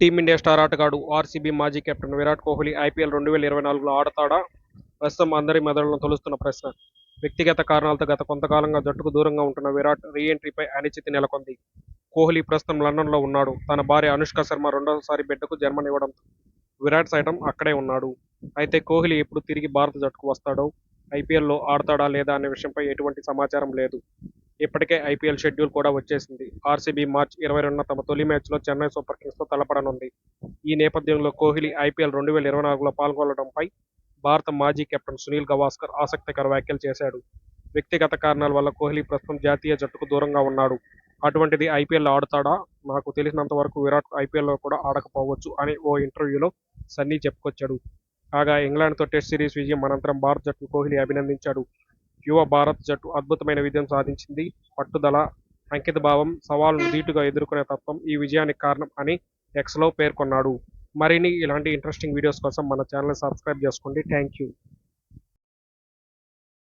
Team India star ఆటగాడు RCB మాజీ captain Virat Kohli IPL రెండు వేల ఇరవై నాలుగులో ఆడతాడా? ప్రస్తుతం అందరి మెదడులను తొలుస్తున్న ప్రశ్న. వ్యక్తిగత కారణాలతో గత కొంతకాలంగా జట్టుకు దూరంగా ఉంటున్న విరాట్ రీ ఎంట్రీపై అనిశ్చితి నెలకొంది. కోహ్లీ ప్రస్తుతం లండన్లో ఉన్నాడు. తన భార్య అనుష్క శర్మ రెండోసారి బిడ్డకు జన్మనివ్వడంతో విరాట్ సైతం అక్కడే ఉన్నాడు. అయితే కోహ్లీ ఎప్పుడు తిరిగి భారత జట్టుకు వస్తాడో ఐపీఎల్లో ఆడతాడా లేదా అనే విషయంపై ఎటువంటి సమాచారం లేదు. ఇప్పటికే ఐపీఎల్ షెడ్యూల్ కూడా వచ్చేసింది. ఆర్సీబీ మార్చ్ ఇరవై రెండున తమ తొలి మ్యాచ్లో చెన్నై సూపర్ కింగ్స్తో తలపడనుంది. ఈ నేపథ్యంలో కోహ్లీ ఐపీఎల్ రెండు వేల ఇరవై నాలుగులో పాల్గొనడంపై భారత మాజీ కెప్టెన్ సునీల్ గవాస్కర్ ఆసక్తికర వ్యాఖ్యలు చేశాడు. వ్యక్తిగత కారణాల వల్ల కోహ్లీ ప్రస్తుతం జాతీయ జట్టుకు దూరంగా ఉన్నాడు. అటువంటిది ఐపీఎల్ ఆడతాడా? నాకు తెలిసినంత వరకు విరాట్ ఐపీఎల్లో కూడా ఆడకపోవచ్చు అని ఓ ఇంటర్వ్యూలో సన్నీ చెప్పుకొచ్చాడు. కాగా ఇంగ్లాండ్తో టెస్ట్ సిరీస్ విజయం అనంతరం భారత జట్టును కోహ్లీ అభినందించాడు. యువ భారత్ జట్టు అద్భుతమైన విజయం సాధించింది. పట్టుదల అంకిత భావం సవాలును ధీటుగా ఎదుర్కొనే తత్వం ఈ విజయానికి కారణం అని ఎక్స్లో పేర్కొన్నాడు. మరిన్ని ఇలాంటి ఇంట్రెస్టింగ్ వీడియోస్ కోసం మన ఛానల్ సబ్స్క్రైబ్ చేసుకోండి. Thank you